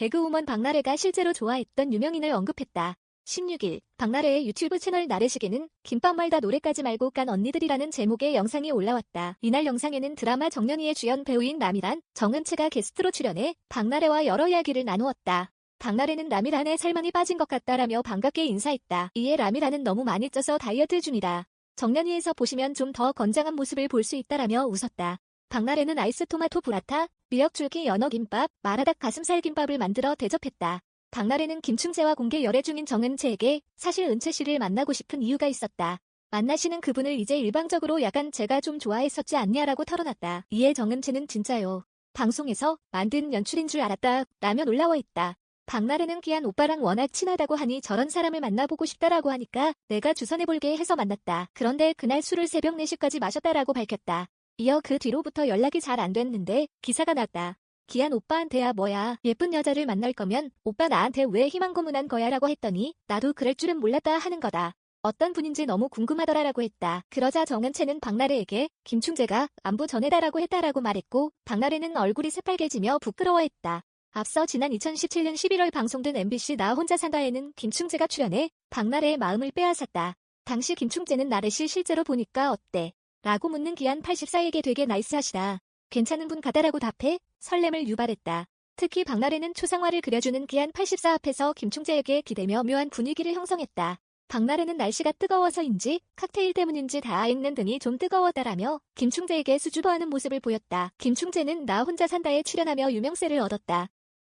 개그우먼 박나래가 실제로 좋아했던 유명인을 언급했다. 16일 박나래의 유튜브 채널 나래시계는 김밥 말다 노래까지 말고 깐 언니들이라는 제목의 영상이 올라왔다. 이날 영상에는 드라마 정년이의 주연 배우인 남이란, 정은채가 게스트로 출연해 박나래와 여러 이야기를 나누었다. 박나래는 라미란에 살만이 빠진 것 같다라며 반갑게 인사했다. 이에 라미란은 너무 많이 쪄서 다이어트 중이다. 정년이에서 보시면 좀 더 건장한 모습을 볼 수 있다라며 웃었다. 박나래는 아이스 토마토 브라타, 미역줄기 연어 김밥, 마라닭 가슴살 김밥을 만들어 대접했다. 박나래는 김충재와 공개 열애 중인 정은채에게 사실 은채 씨를 만나고 싶은 이유가 있었다. 만나시는 그분을 이제 일방적으로 약간 제가 좀 좋아했었지 않냐라고 털어놨다. 이에 정은채는 진짜요. 방송에서 만든 연출인 줄 알았다. 라며 놀라워 있다. 박나래는 기한 오빠랑 워낙 친하다고 하니 저런 사람을 만나보고 싶다라고 하니까 내가 주선해볼게 해서 만났다. 그런데 그날 술을 새벽 4시까지 마셨다라고 밝혔다. 이어 그 뒤로부터 연락이 잘 안 됐는데 기사가 났다. 기한 오빠한테야 뭐야 예쁜 여자를 만날 거면 오빠 나한테 왜 희망 고문한 거야 라고 했더니 나도 그럴 줄은 몰랐다 하는 거다. 어떤 분인지 너무 궁금하더라라고 했다. 그러자 정은채는 박나래에게 김충재가 안부 전해달라고 했다라고 말했고 박나래는 얼굴이 새빨개지며 부끄러워했다. 앞서 지난 2017년 11월 방송된 MBC 나 혼자 산다에는 김충재가 출연해 박나래의 마음을 빼앗았다. 당시 김충재는 나래 씨 실제로 보니까 어때? 라고 묻는 기한 84에게 되게 나이스하시다. 괜찮은 분 같다라고 답해 설렘을 유발했다. 특히 박나래는 초상화를 그려주는 기한 84 앞에서 김충재에게 기대며 묘한 분위기를 형성했다. 박나래는 날씨가 뜨거워서인지 칵테일 때문인지 다 읽는 등이 좀 뜨거웠다라며 김충재에게 수줍어하는 모습을 보였다. 김충재는 나 혼자 산다에 출연하며 유명세를 얻었다.